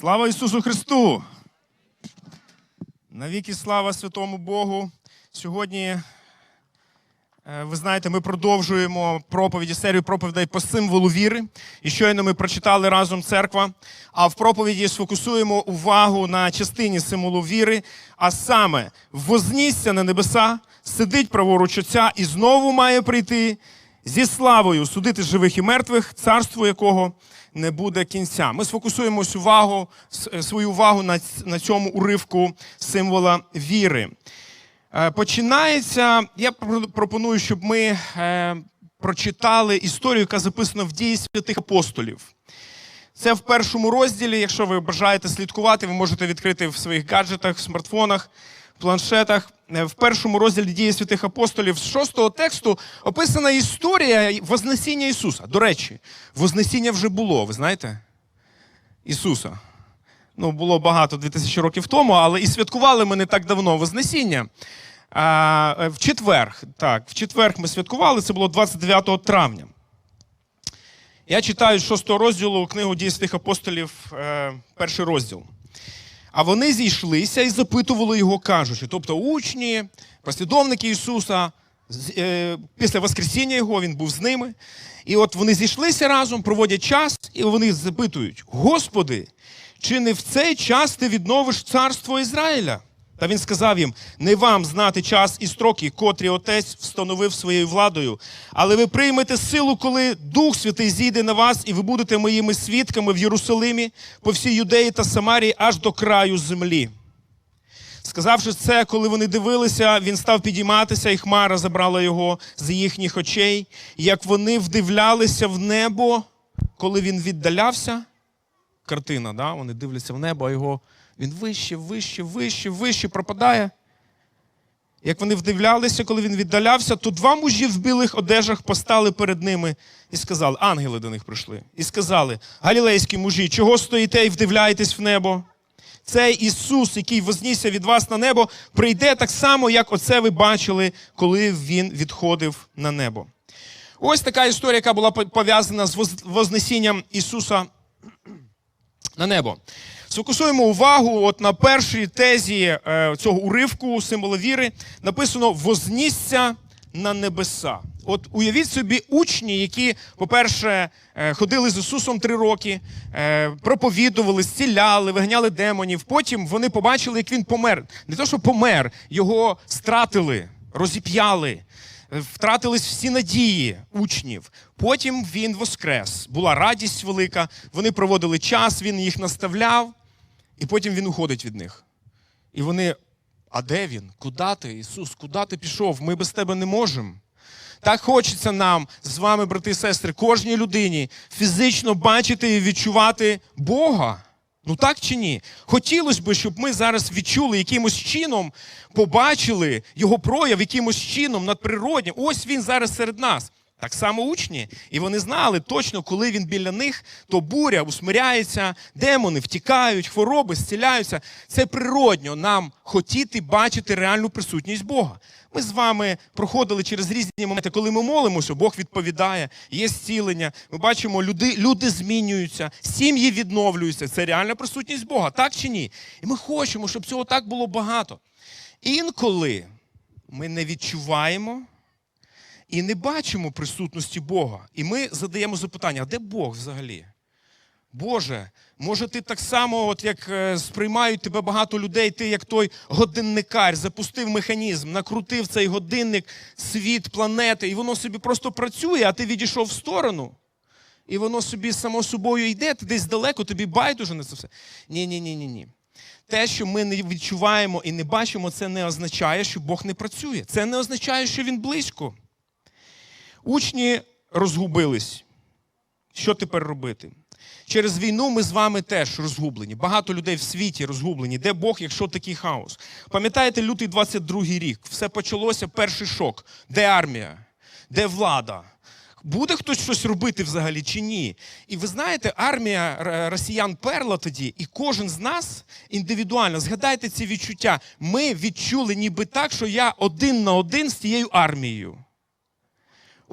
Слава Ісусу Христу! Навіки слава святому Богу. Сьогодні, е, ви знаєте, ми продовжуємо проповіді, серію проповідей по символу віри. І щойно ми прочитали разом церква. А в проповіді сфокусуємо увагу на частині символу віри, а саме вознісся на небеса, сидить праворуч Отця і знову має прийти зі славою судити живих і мертвих, царство якого не буде кінця. Ми сфокусуємось увагу, свою увагу на, на цьому уривку символа віри. Е, Починається. Я пропоную, щоб ми е, прочитали історію, яка записана в дії святих апостолів. Це в першому розділі. Якщо ви бажаєте слідкувати, ви можете відкрити в своїх гаджетах, в смартфонах, планшетах. Е, В першому розділі дії святих апостолів з шостого тексту описана історія Вознесіння Ісуса. До речі, Вознесіння вже було, ви знаєте? Ісуса. Ну, було багато 2000 років тому, але і святкували ми не так давно Вознесіння. А, е, в четверг, так, в четверг ми святкували, це було 29 травня. Я читаю з шостого розділу книгу дій святих апостолів, е, перший розділ. А вони зійшлися і запитували його, кажучи, тобто учні, послідовники Ісуса, е, після Воскресіння Його він був з ними. І от вони зійшлися разом, проводять час, і вони запитують: Господи, чи не в цей час ти відновиш царство Ізраїля? Та він сказав їм: не вам знати час і строки, котрі отець встановив своєю владою, але ви приймете силу, коли Дух Святий зійде на вас, і ви будете моїми свідками в Єрусалимі, по всій Юдеї та Самарії, аж до краю землі. Сказавши це, коли вони дивилися, він став підійматися, і хмара забрала його з їхніх очей. І Як вони вдивлялися в небо, коли він віддалявся, картина, да? вони дивляться в небо, а його він вище, вище, вище, вище пропадає. Як вони вдивлялися, коли він віддалявся, то два мужі в білих одежах постали перед ними і сказали, ангели до них прийшли, і сказали: Галілейські мужі, чого стоїте і вдивляєтесь в небо? Цей Ісус, який вознісся від вас на небо, прийде так само, як оце ви бачили, коли Він відходив на небо. Ось така історія, яка була пов'язана з Вознесінням Ісуса на небо. Сфокусуємо увагу от на першій тезі е, цього уривку символа віри. Написано Вознісся на небеса. От уявіть собі учні, які, по-перше, е, ходили з Ісусом три роки, е, проповідували, зціляли, виганяли демонів. Потім вони побачили, як він помер. Не те, що помер, його стратили, розіп'яли. Втратились всі надії учнів. Потім він воскрес. Була радість велика. Вони проводили час, він їх наставляв, і потім він уходить від них. І вони: а де він? Куди ти, Ісус? Куди ти пішов? Ми без тебе не можемо. Так хочеться нам з вами, брати і сестри, кожній людині фізично бачити і відчувати Бога. Ну так чи ні? Хотілося б, щоб ми зараз відчули якимось чином, побачили його прояв якимось чином надприроднім. Ось він зараз серед нас. Так само учні. І вони знали точно, коли він біля них, то буря усмиряється, демони втікають, хвороби зціляються. Це природньо нам хотіти бачити реальну присутність Бога. Ми з вами проходили через різні моменти, коли ми молимося, Бог відповідає, є зцілення. Ми бачимо, люди, люди змінюються, сім'ї відновлюються. Це реальна присутність Бога, так чи ні? І ми хочемо, щоб цього так було багато. Інколи ми не відчуваємо і не бачимо присутності Бога. І ми задаємо запитання: а де Бог взагалі? Боже, може, ти так само, от як е, сприймають тебе багато людей, ти як той годинникар, запустив механізм, накрутив цей годинник, світ, планети, і воно собі просто працює, а ти відійшов в сторону. І воно собі само собою йде, ти десь далеко, тобі байдуже на це все. Ні, ні, ні, ні, ні. Те, що ми не відчуваємо і не бачимо, це не означає, що Бог не працює. Це не означає, що він близько. Учні розгубились. Що тепер робити? Через війну ми з вами теж розгублені. Багато людей в світі розгублені. Де Бог, якщо такий хаос? Пам'ятаєте, лютий 22-й рік. Все почалося, перший шок. Де армія? Де влада? Буде хтось щось робити взагалі чи ні? І ви знаєте, армія росіян перла тоді, і кожен з нас індивідуально, згадайте ці відчуття. Ми відчули ніби так, що я один на один з тією армією.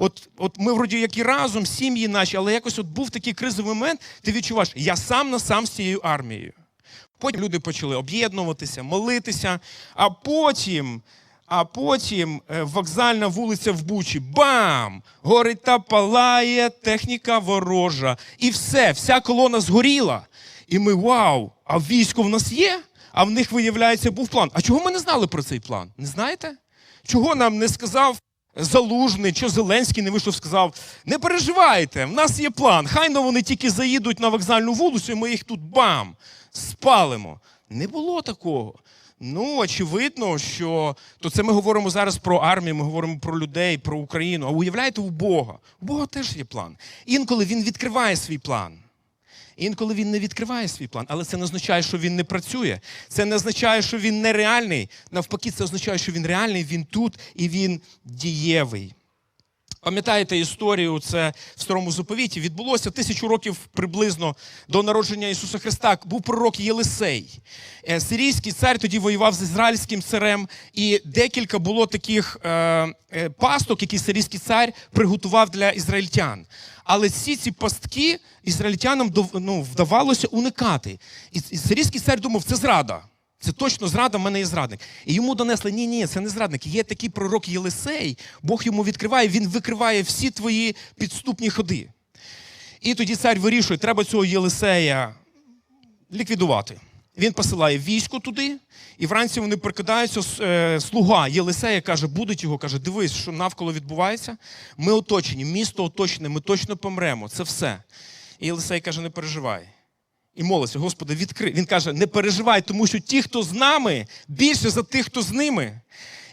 От, от ми вроді як і разом, сім'ї наші, але якось от був такий кризовий момент, ти відчуваєш, я сам на сам з цією армією. Потім люди почали об'єднуватися, молитися, а потім. А потім е, вокзальна вулиця в Бучі. Бам! Горить та палає, техніка ворожа. І все, вся колона згоріла. І ми вау! А військо в нас є? А в них, виявляється, був план. А чого ми не знали про цей план? Не знаєте? Чого нам не сказав Залужний, що Зеленський не вийшов, сказав: не переживайте, в нас є план. Хай но вони тільки заїдуть на вокзальну вулицю, і ми їх тут бам! Спалимо. Не було такого. Ну, очевидно, що то це ми говоримо зараз про армію, ми говоримо про людей, про Україну. А уявляєте, у Бога. У Бога теж є план. Інколи він відкриває свій план. Інколи він не відкриває свій план, але це не означає, що він не працює. Це не означає, що він нереальний. Навпаки, це означає, що він реальний, він тут і він дієвий. Пам'ятаєте історію, це в старому заповіті відбулося тисячу років приблизно до народження Ісуса Христа. Був пророк Єлисей. Е, Сирійський цар тоді воював з ізраїльським царем, і декілька було таких е, е, пасток, які сирійський цар приготував для ізраїльтян. Але всі ці пастки ізраїльтянам ну, вдавалося уникати. І, і сирійський цар думав, це зрада. Це точно зрада, в мене є зрадник. І йому донесли: ні, ні, це не зрадник. Є такий пророк Єлисей, Бог йому відкриває, він викриває всі твої підступні ходи. І тоді цар вирішує, треба цього Єлисея ліквідувати. Він посилає військо туди, і вранці вони прикидаються. е, Слуга Єлисея каже, будуть його, каже, дивись, що навколо відбувається. Ми оточені, місто оточене, ми точно помремо. Це все. І Єлисей каже, не переживай. І молиться, Господи, відкрий. Він каже, не переживай, тому що ті, хто з нами, більше за тих, хто з ними.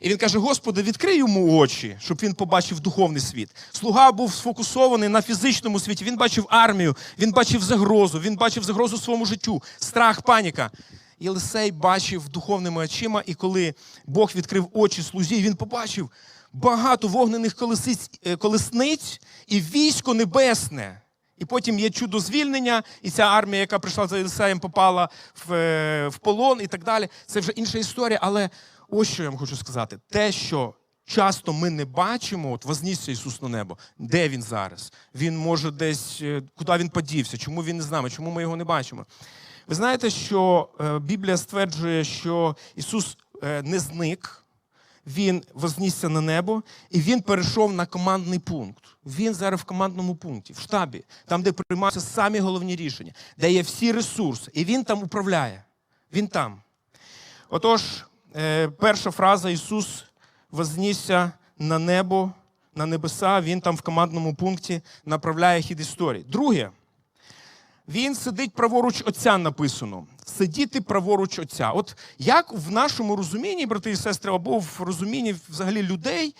І він каже: Господи, відкрий йому очі, щоб він побачив духовний світ. Слуга був сфокусований на фізичному світі. Він бачив армію, він бачив загрозу, він бачив загрозу своєму життю, страх, паніка. Єлисей бачив духовними очима, і коли Бог відкрив очі слузі, він побачив багато вогнених е, колесниць і військо небесне. І потім є чудо звільнення, і ця армія, яка прийшла за Єлисеєм, попала в, е, в полон і так далі. Це вже інша історія. Але ось що я вам хочу сказати: те, що часто ми не бачимо, от вознісся Ісус на небо, де він зараз? Він може десь, е, куди він подівся, чому він не з нами, чому ми його не бачимо? Ви знаєте, що е, Біблія стверджує, що Ісус не зник. Він вознісся на небо і він перейшов на командний пункт. Він зараз в командному пункті, в штабі, там, де приймаються самі головні рішення, де є всі ресурси. І він там управляє. Він там. Отож, е, перша фраза Ісус вознісся на небо, на небеса, він там в командному пункті направляє хід історії. Друге, він сидить праворуч Отця написано. Сидіти праворуч Отця. От як в нашому розумінні, брати і сестри, або в розумінні взагалі людей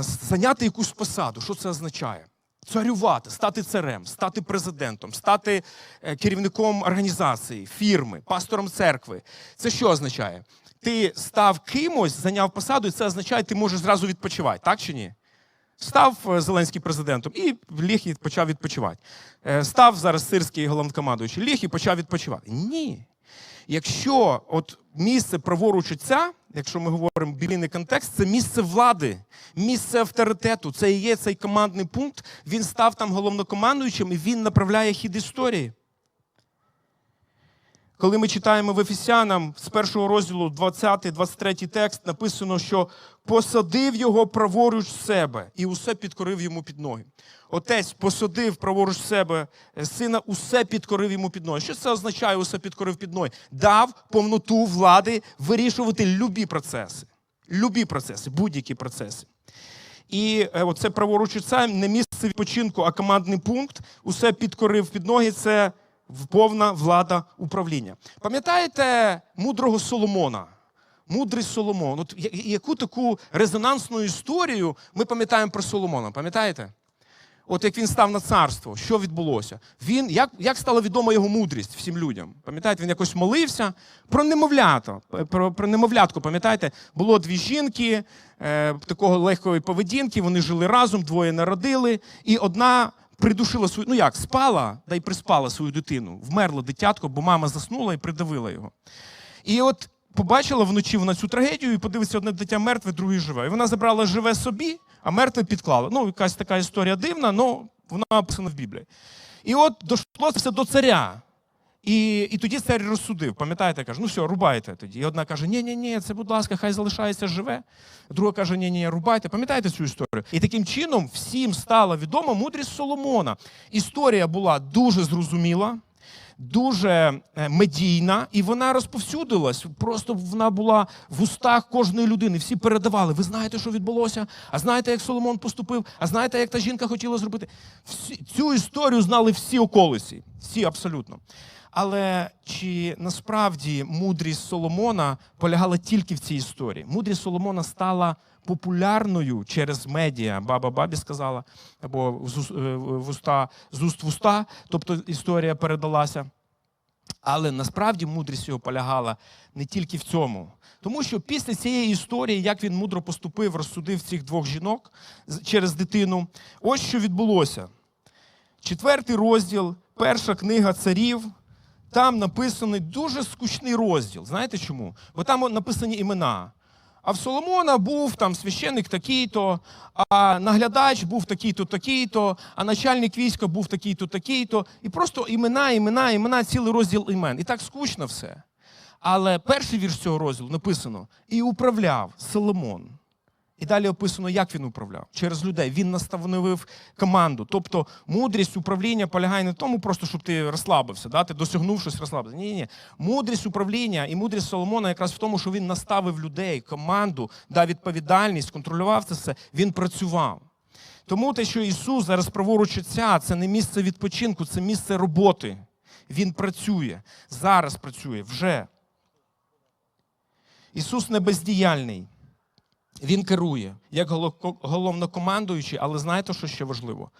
зайняти якусь посаду, що це означає? Царювати, стати царем, стати президентом, стати е, керівником організації, фірми, пастором церкви. Це що означає? Ти став кимось, зайняв посаду, і це означає, ти можеш зразу відпочивати, так чи ні? Став е, Зеленський президентом і ліг і почав відпочивати. Е, Став зараз сирський головнокомандуючий, ліг і почав відпочивати. Ні. Якщо от місце праворуч отця, якщо ми говоримо біблійний контекст, це місце влади, місце авторитету, це і є цей командний пункт. Він став там головнокомандуючим і він направляє хід історії. Коли ми читаємо в Ефесянам з першого розділу 20-23 текст, написано, що посадив його праворуч себе і усе підкорив йому під ноги. Отець посадив праворуч себе е, сина, усе підкорив йому під ноги. Що це означає, усе підкорив під ноги? Дав повноту влади вирішувати любі процеси. Любі процеси, будь-які процеси. І е, оце праворуч отця не місце відпочинку, а командний пункт. Усе підкорив під ноги. Це повна влада управління. Пам'ятаєте мудрого Соломона? Мудрий Соломон. От яку таку резонансну історію ми пам'ятаємо про Соломона? Пам'ятаєте? От як він став на царство, що відбулося? Він як, як стала відома його мудрість всім людям? Пам'ятаєте, він якось молився про немовлято. Про, про немовлятку, пам'ятаєте, було дві жінки е, такого легкої поведінки. Вони жили разом, двоє народили, і одна придушила свою, ну як, спала, да й приспала свою дитину. Вмерло дитятко, бо мама заснула і придавила його. І от побачила вночі вона цю трагедію і подивиться, одне дитя мертве, друге живе. І вона забрала живе собі, а мертве підклала. Ну, якась така історія дивна, але вона описана в Біблії. І от дошло все до царя. І, і тоді цар розсудив, пам'ятаєте, каже, ну все, рубайте тоді. І одна каже, ні, ні, ні, це, будь ласка, хай залишається живе. Друга каже, ні, ні, рубайте. Пам'ятаєте цю історію? І таким чином всім стала відома мудрість Соломона. Історія була дуже зрозуміла. Дуже е, медійна, і вона розповсюдилась. Просто вона була в устах кожної людини. Всі передавали. Ви знаєте, що відбулося? А знаєте, як Соломон поступив? А знаєте, як та жінка хотіла зробити? Всі, цю історію знали всі околиці. Всі абсолютно. Але чи насправді мудрість Соломона полягала тільки в цій історії? Мудрість Соломона стала популярною через медіа. Баба бабі сказала, або ус- е, в уста, з уст в уста, тобто історія передалася. Але насправді мудрість його полягала не тільки в цьому. Тому що після цієї історії, як він мудро поступив, розсудив цих двох жінок через дитину, ось що відбулося. Четвертий розділ, перша книга царів. Там написаний дуже скучний розділ. Знаєте чому? Бо там написані імена. А в Соломона був там священник такий-то, а наглядач був такий-то, такий-то, а начальник війська був такий-то, такий-то. І просто імена, імена, імена, цілий розділ імен. І так скучно все. Але перший вірш цього розділу написано: і управляв Соломон. І далі описано, як він управляв через людей. Він настановив команду. Тобто мудрість управління полягає не в тому, просто щоб ти розслабився, да? ти досягнув щось розслабився. Ні, ні. Мудрість управління і мудрість Соломона якраз в тому, що він наставив людей, команду, дав відповідальність, контролював це все. Він працював. Тому те, що Ісус зараз праворуч Отця, це не місце відпочинку, це місце роботи. Він працює, зараз працює вже. Ісус не бездіяльний. Він керує як голо- головнокомандуючий, але знаєте, що ще важливо?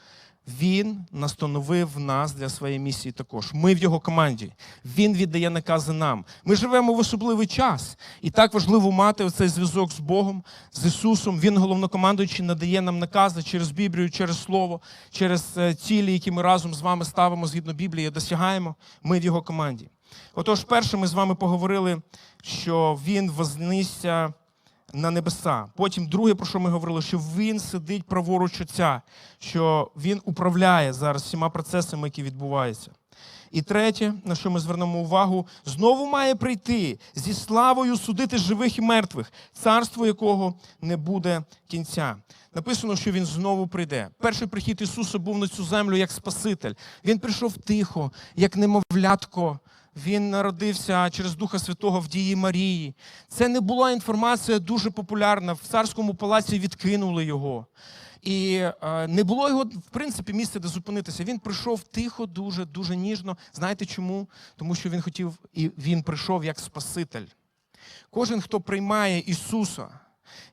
Він настановив нас для своєї місії також. Ми в його команді. Він віддає накази нам. Ми живемо в особливий час. І так важливо мати оцей зв'язок з Богом, з Ісусом. Він головнокомандуючий надає нам накази через Біблію, через Слово, через е, цілі, які ми разом з вами ставимо згідно Біблії, досягаємо. Ми в його команді. Отож, перше, ми з вами поговорили, що він вознісся на небеса. Потім друге, про що ми говорили, що він сидить праворуч Отця, що він управляє зараз всіма процесами, які відбуваються. І третє, на що ми звернемо увагу, знову має прийти зі славою судити живих і мертвих, царство якого не буде кінця. Написано, що він знову прийде. Перший прихід Ісуса був на цю землю як Спаситель. Він прийшов тихо, як немовлятко. Він народився через Духа Святого в дії Марії. Це не була інформація дуже популярна. В царському палаці відкинули його. І е, не було його, в принципі, місця, де зупинитися. Він прийшов тихо, дуже, дуже ніжно. Знаєте чому? Тому що він хотів, і він прийшов як Спаситель. Кожен, хто приймає Ісуса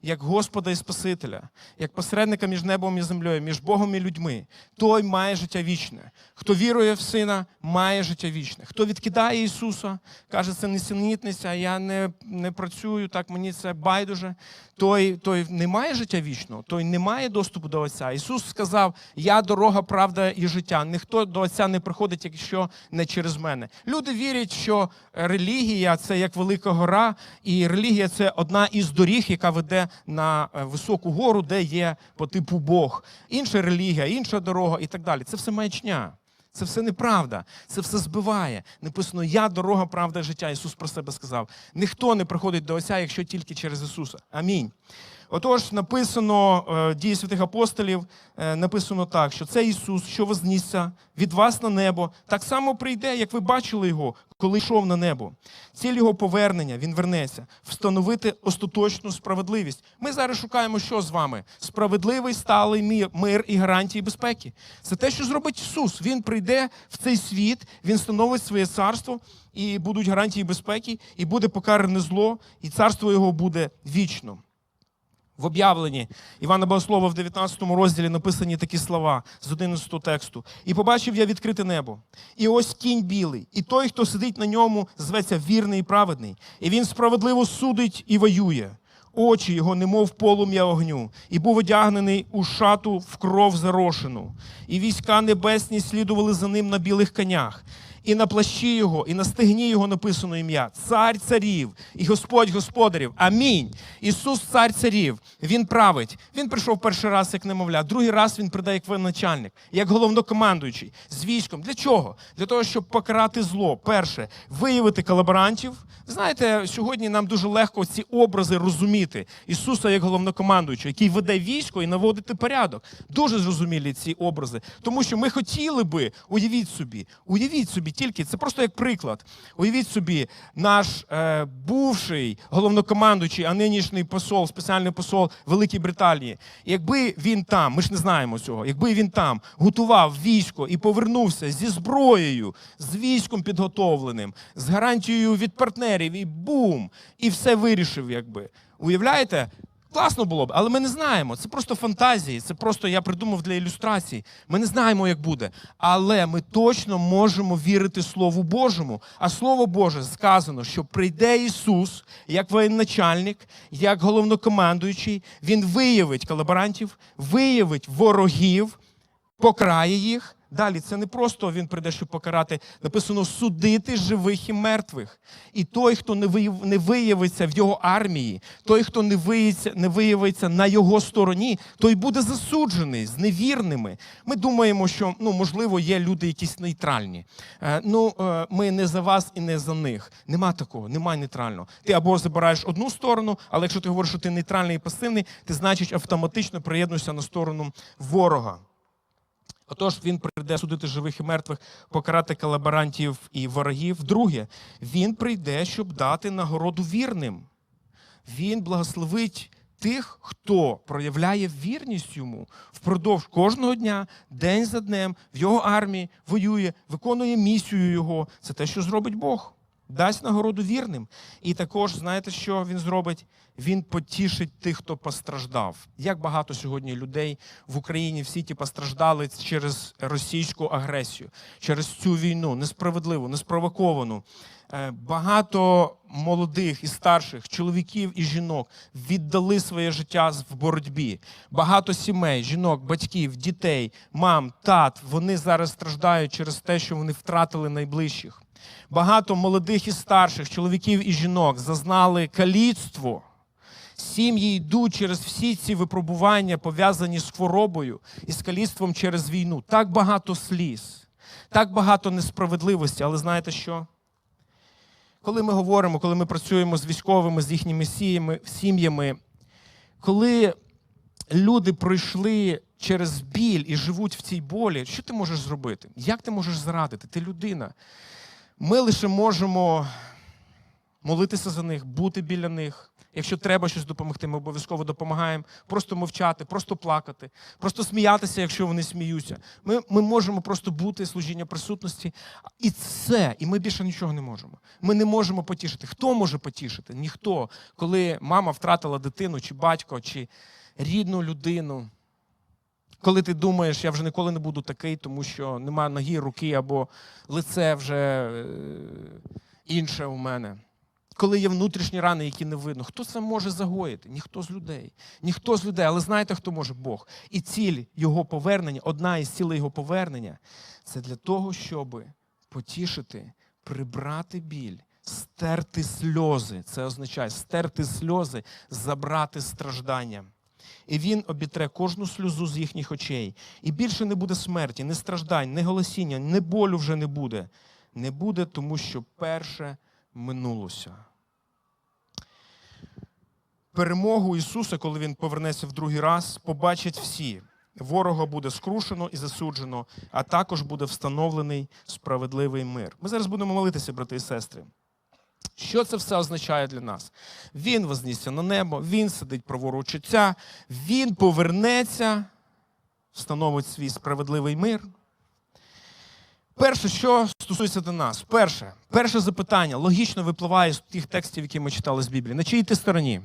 як Господа і Спасителя, як посередника між небом і землею, між Богом і людьми, той має життя вічне. Хто вірує в Сина, має життя вічне. Хто відкидає Ісуса, каже, це несенітниця, я не, не працюю, так мені це байдуже. Той, той не має життя вічного, той не має доступу до Отця. Ісус сказав: Я дорога, правда і життя. Ніхто до Отця не приходить, якщо не через мене. Люди вірять, що релігія це як велика гора, і релігія це одна із доріг, яка веде на е, високу гору, де є по типу Бог. Інша релігія, інша дорога і так далі. Це все маячня. Це все неправда, це все збиває. Написано, я дорога, правда, життя. Ісус про себе сказав. Ніхто не приходить до Отця, якщо тільки через Ісуса. Амінь. Отож, написано е, дії святих апостолів, е, написано так, що це Ісус, що вознісся від вас на небо, так само прийде, як ви бачили його, коли йшов на небо. Ціль його повернення, він вернеться, встановити остаточну справедливість. Ми зараз шукаємо, що з вами? Справедливий сталий мир, і гарантії безпеки. Це те, що зробить Ісус. Він прийде в цей світ, він встановить своє царство, і будуть гарантії безпеки, і буде покаране зло, і царство його буде вічно. В об'явленні Івана Богослова в 19 розділі написані такі слова з 11 тексту. І побачив я відкрите небо. І ось кінь білий, і той, хто сидить на ньому, зветься вірний і праведний. І він справедливо судить і воює. Очі його, немов полум'я огню, і був одягнений у шату в кров зарошену. І війська небесні слідували за ним на білих конях. І на плащі його, і на стегні його написано ім'я Цар царів і Господь господарів. Амінь. Ісус, цар царів, Він править. Він прийшов перший раз як немовля, другий раз він прийде як воєначальник, як головнокомандуючий з військом. Для чого? Для того, щоб покарати зло. Перше, виявити колаборантів. Знаєте, сьогодні нам дуже легко ці образи розуміти. Ісуса як головнокомандуючого, який веде військо і наводити порядок. Дуже зрозумілі ці образи. Тому що ми хотіли би, уявіть собі, уявіть собі тільки, це просто як приклад. Уявіть собі, наш е, бувший головнокомандуючий, а нинішній посол, спеціальний посол Великій Британії. Якби він там, ми ж не знаємо цього, якби він там готував військо і повернувся зі зброєю, з військом підготовленим, з гарантією від партнерів, і бум! І все вирішив, якби. Уявляєте? Класно було б, але ми не знаємо. Це просто фантазії. Це просто я придумав для ілюстрації. Ми не знаємо, як буде. Але ми точно можемо вірити Слову Божому. А Слово Боже сказано, що прийде Ісус як воєначальник, як головнокомандуючий. Він виявить колаборантів, виявить ворогів, покарає їх. Далі це не просто він прийде, щоб покарати. Написано судити живих і мертвих. І той, хто не виявиться в його армії, той, хто не виявиться, не виявиться на його стороні, той буде засуджений з невірними. Ми думаємо, що ну можливо є люди якісь нейтральні. Е, ну е, ми не за вас і не за них. Нема такого, немає нейтрального. Ти або забираєш одну сторону, але якщо ти говориш, що ти нейтральний і пасивний, ти значить автоматично приєднуєшся на сторону ворога. Отож, він прийде судити живих і мертвих, покарати колаборантів і ворогів. Друге, він прийде, щоб дати нагороду вірним. Він благословить тих, хто проявляє вірність йому впродовж кожного дня, день за днем, в його армії воює, виконує місію його. Це те, що зробить Бог. Дасть нагороду вірним. І також, знаєте, що він зробить? Він потішить тих, хто постраждав. Як багато сьогодні людей в Україні в світі постраждали через російську агресію, через цю війну, несправедливу, неспровоковану. Е, Багато молодих і старших чоловіків і жінок віддали своє життя в боротьбі. Багато сімей, жінок, батьків, дітей, мам, тат. Вони зараз страждають через те, що вони втратили найближчих. Багато молодих і старших чоловіків і жінок зазнали каліцтво. Сім'ї йдуть через всі ці випробування, пов'язані з хворобою і з каліцтвом через війну. Так багато сліз, так багато несправедливості. Але знаєте що? Коли ми говоримо, коли ми працюємо з військовими, з їхніми сім'ями, коли люди пройшли через біль і живуть в цій болі, що ти можеш зробити? Як ти можеш зрадити? Ти людина. Ми лише можемо молитися за них, бути біля них. Якщо треба щось допомогти, ми обов'язково допомагаємо. Просто мовчати, просто плакати, просто сміятися, якщо вони сміються. Ми, ми можемо просто бути служіння присутності. І це, і ми більше нічого не можемо. Ми не можемо потішити. Хто може потішити? Ніхто. Коли мама втратила дитину, чи батько, чи рідну людину. Коли ти думаєш, я вже ніколи не буду такий, тому що немає ноги, руки або лице вже е, інше у мене. Коли є внутрішні рани, які не видно, хто це може загоїти? Ніхто з людей. Ніхто з людей. Але знаєте, хто може Бог? І ціль його повернення, одна із цілей його повернення це для того, щоб потішити, прибрати біль, стерти сльози. Це означає стерти сльози, забрати страждання. І він обітре кожну сльозу з їхніх очей. І більше не буде смерті, не страждань, не голосіння, не болю вже не буде. Не буде, тому що перше минулося. Перемогу Ісуса, коли Він повернеться в другий раз, побачать всі. Ворога буде скрушено і засуджено, а також буде встановлений справедливий мир. Ми зараз будемо молитися, брати і сестри. Що це все означає для нас? Він вознісся на небо, він сидить праворуч Отця, він повернеться, встановить свій справедливий мир. Перше, що стосується до нас, перше, перше запитання логічно випливає з тих текстів, які ми читали з Біблії. На чиїй ти стороні?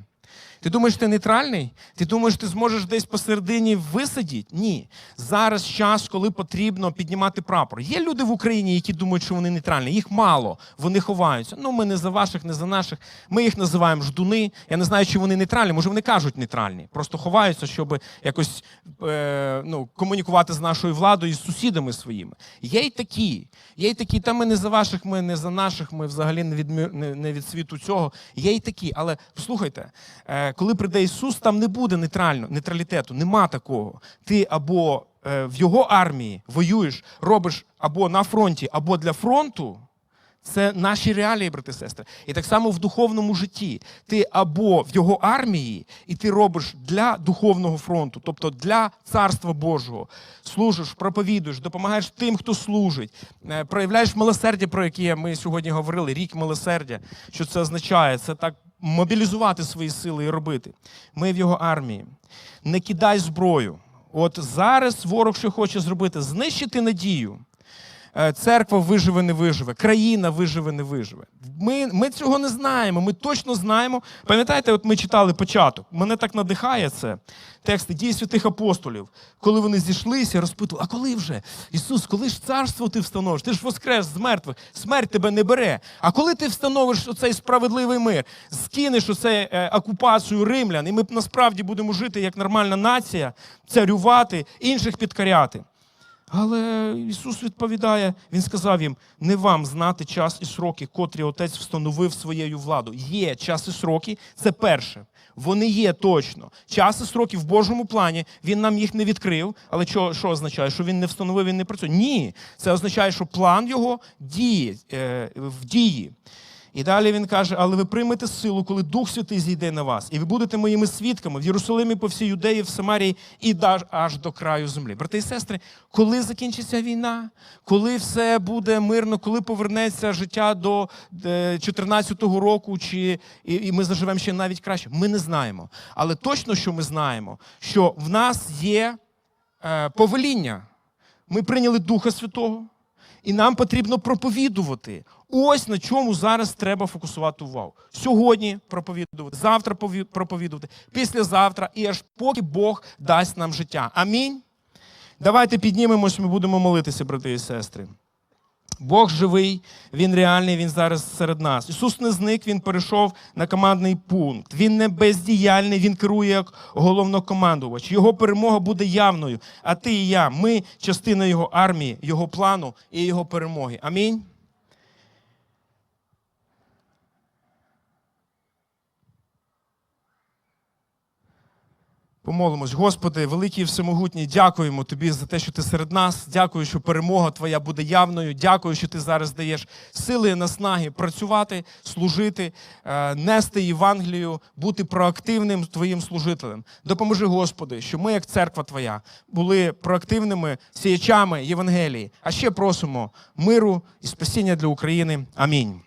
Ти думаєш, ти нейтральний? Ти думаєш, ти зможеш десь посередині висадіти? Ні. Зараз час, коли потрібно піднімати прапор. Є люди в Україні, які думають, що вони нейтральні. Їх мало, вони ховаються. Ну, ми не за ваших, не за наших. Ми їх називаємо ждуни. Я не знаю, чи вони нейтральні. Може, вони кажуть нейтральні. Просто ховаються, щоб якось е, ну, комунікувати з нашою владою і з сусідами своїми. Є й такі. Є й такі, та ми не за ваших, ми не за наших, ми взагалі не від, не, не від світу цього. Є й такі. Але послухайте, е, коли прийде Ісус, там не буде нейтрально, нейтралітету, нема такого. Ти або е, в його армії воюєш, робиш або на фронті, або для фронту. Це наші реалії, брати і сестри. І так само в духовному житті. Ти або в його армії, і ти робиш для духовного фронту, тобто для царства Божого, служиш, проповідуєш, допомагаєш тим, хто служить, е, проявляєш милосердя, про яке ми сьогодні говорили, рік милосердя. Що це означає? Це так мобілізувати свої сили і робити. Ми в його армії. Не кидай зброю. От зараз ворог що хоче зробити? Знищити надію. Е, Церква виживе, не виживе, країна виживе, не виживе. Ми, ми цього не знаємо. Ми точно знаємо. Пам'ятаєте, от ми читали початок. Мене так надихає це. Тексти дій святих апостолів, коли вони зійшлися, розпитували, а коли вже? Ісус, коли ж царство ти встановиш? Ти ж воскрес з мертвих, смерть тебе не бере. А коли ти встановиш оцей справедливий мир, скинеш оце е, окупацію римлян, і ми насправді будемо жити як нормальна нація, царювати, інших підкоряти. Але Ісус відповідає, Він сказав їм: не вам знати час і сроки, котрі Отець встановив своєю владою. Є час і сроки, це перше. Вони є точно. Час і сроки в Божому плані, він нам їх не відкрив. Але що, що означає? Що він не встановив, він не працює? Ні. Це означає, що план його діє е, в дії. І далі він каже: але ви приймете силу, коли Дух Святий зійде на вас, і ви будете моїми свідками в Єрусалимі по всій Юдеї, в Самарії і аж до краю землі. Брати і сестри, коли закінчиться війна, коли все буде мирно, коли повернеться життя до 14-го року, чи і, і ми заживемо ще навіть краще, ми не знаємо. Але точно, що ми знаємо, що в нас є е, повеління. Ми прийняли Духа Святого. І нам потрібно проповідувати. Ось на чому зараз треба фокусувати увагу. Сьогодні проповідувати, завтра проповідувати, післязавтра, і аж поки Бог дасть нам життя. Амінь. Давайте піднімемось, ми будемо молитися, брати і сестри. Бог живий, Він реальний, Він зараз серед нас. Ісус не зник, Він перейшов на командний пункт. Він не бездіяльний, Він керує як головнокомандувач. Його перемога буде явною. А ти і я, ми частина Його армії, Його плану і Його перемоги. Амінь. Помолимось, Господи, великий і всемогутній, дякуємо Тобі за те, що ти серед нас. Дякую, що перемога Твоя буде явною. Дякую, що ти зараз даєш сили і наснаги працювати, служити, е, нести Євангелію, бути проактивним Твоїм служителем. Допоможи, Господи, що ми, як церква Твоя, були проактивними сіячами Євангелії. А ще просимо миру і спасіння для України. Амінь.